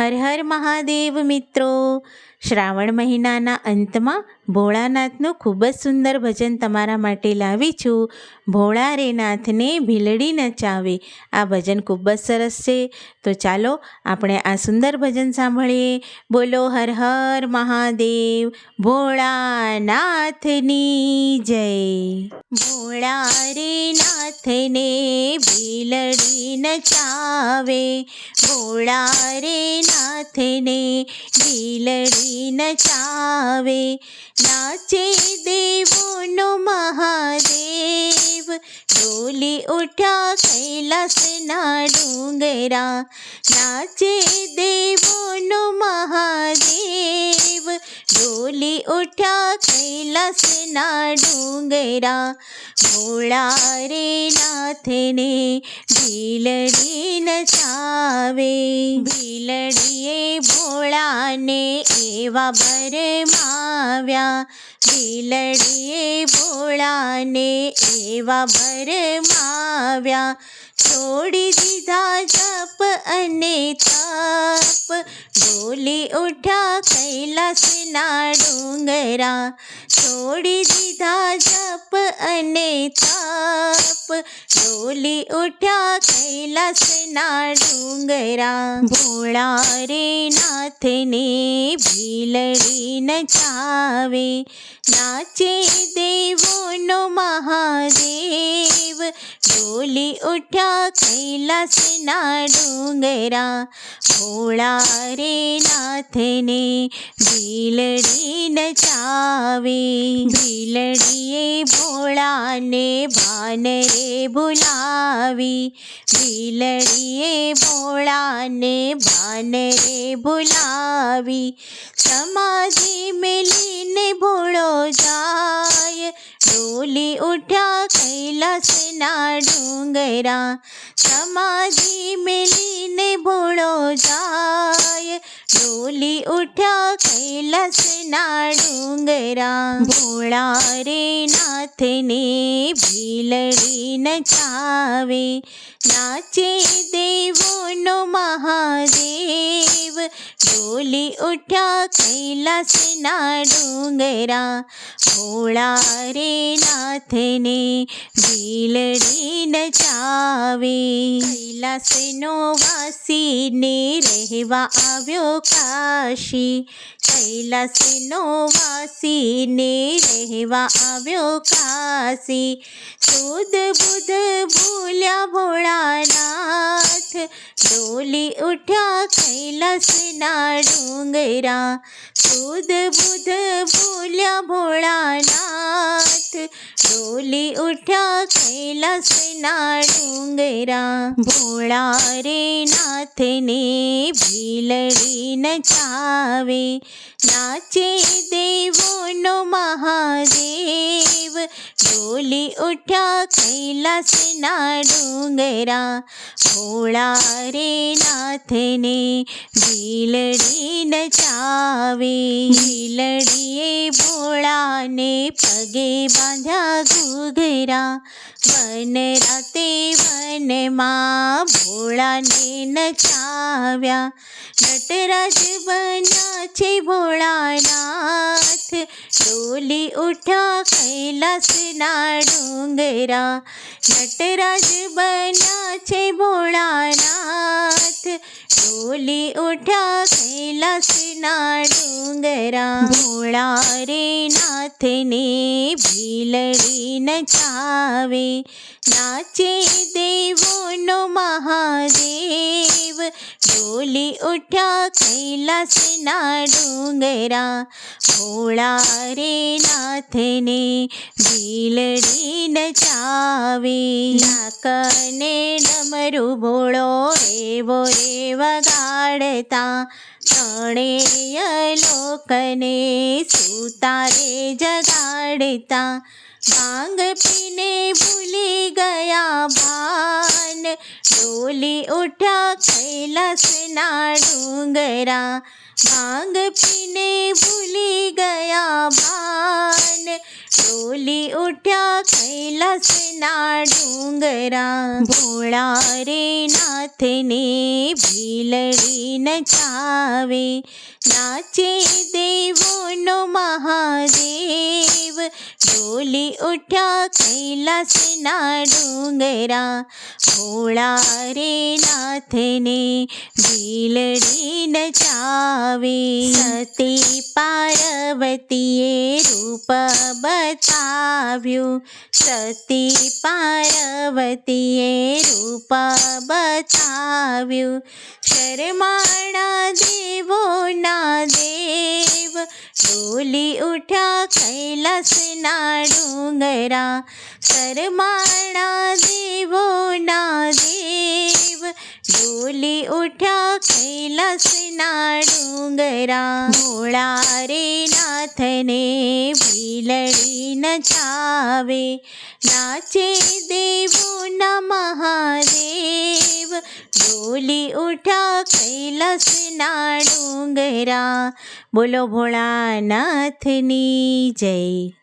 હર હર મહાદેવ મિત્રો. શ્રાવણ મહિનાના અંતમાં ભોળાનાથનું ખૂબ જ સુંદર ભજન તમારા માટે લાવી છું. ભોળા રે નાથને ભીલડી નચાવે આ ભજન ખૂબ જ સરસ છે. તો ચાલો આપણે આ સુંદર ભજન સાંભળીએ. બોલો હર હર મહાદેવ ભોળાનાથની જય. ભોળા રે નાથને ભીલડી નચાવે ભોળા રે નાથને ભીલડી નચાવે નાચે દેવોનો મહાદેવ, ડોલી ઉઠ્યા કૈલાસના ડુંગરા. નાચે દેવોનો ઉઠ્યા કૈલાસના ડુંગરા ભોળા રે નાથને ભીલડી નચાવે ભીલડીએ ભોળાને એવા ભરમાવ્યા ભીલડીએ ભોળાને એવા ભરમાવ્યા છોડી દીધા જપ અને તપ. ડોલી ઉઠ્યા કૈલાસના ડુંગરા. છોડી દીધા જપ અને તપ. ડોલી ઉઠ્યા કૈલાસના ડુંગરા. ભોળા રે નાથને ભીલડી નચાવે. નાચે દેવોનો મહાદેવ. ડોલી ઉઠ્યા કૈલાસના ડુંગરા. ભોળા રે નાથને ભીલડી નચાવે. ભીલડીએ ભોળાને ભાનરે ભૂલાવી. ભીલડીએ ભોળાને ભાનરે ભૂલાવી. સમાધિ મેલીને ભોળો જાય. ડોલી ઉઠ્યા કૈલાસના ડુંગરા સમાધિ મેલીને ભોળો જાય. ડોલી ઉઠ્યા કૈલાસના ડુંગરા ભોળા રે નાથને ભીલડી નચાવે. નાચે દેવોનો ડોલી ઉઠ્યા કૈલાસના ડુંગરા ભોળા રે નાથને ભીલડી નચાવે કૈલાસનો વાસીને રહેવા આવ્યો કાશી. કૈલાસનો વાસીને રહેવા આવ્યો કાશી. સુદ બુધ ભૂલ્યા ભોળાનાથ. ડોલી ઉઠ્યા કૈલાસના ડુંગરા સુદ બુધ ભૂલ્યા ભોળાનાથ ડોલી ઉઠ્યા કૈલાસના ડુંગરા ભોળા રે નાથને ભીલડી નચાવે નાચે દેવોનો મહાદેવ. ડોલી ઉઠ્યા કૈલાસના ડુંગરા ભોળા રે નાથને ભીલડી નચાવે ભીલડીએ ભોળાને પગે બાંધ્યા ઘૂઘરા વન રાતે વનમાં ભોળાને નચાવ્યા. નટરાજ બન્યા છે ભોળાનાથ ડોલી ઉઠ્યા કૈલાસના ડુંગરા નટરાજ બન્યા છે ભોળાનાથ. ડોલી ઉઠ્યા કૈલાસના ડુંગરા ભોળા રે નાથને ભીલડી નચાવે નાચે દેવોનો ઉઠ્યા કૈલાસના ડુંગરા ભોળા રે નાથને ભીલડી નચાવે લાકને ડમરું ભોળો એવો રે વગાડતા ત્રણેય લોકને સુતારે જગાડતા ભાંગ પીને ભૂલી ગયા ભાન ડોલી ઉઠ્યા કૈલાસના ડુંગરા ભાંગ પીને ભૂલી ગયા ભાન ડોલી ઉઠ્યા કૈલાસના કૈલાસના ડુંગરા ભોળા રે નાથને ભીલડી નચાવે નાચે દેવોનો મહાદેવ ડોલી ઉઠ્યા કૈલાસના ડુંગરા ભોળા રે નાથને ભીલડી નચાવે સતી પાર્વતીએ રૂપ બતાવ્યું સતી પાર્વતીએ રૂપ બતાવ્યું. શરમાણા દેવોના દેવ ડોલી ઉઠ્યા કૈલાસના ડુંગરા. શરમાણા દેવોના દેવ ડોલી ઉઠ્યા કૈલાસના ડુંગરા ભોળા રે નાથને ભીલડી નચાવે નાચે દેવોના મહાદેવ. બોલી ઉઠ્યા કૈલાસના ડુંગરા બોલો ભોળાનાથની જય.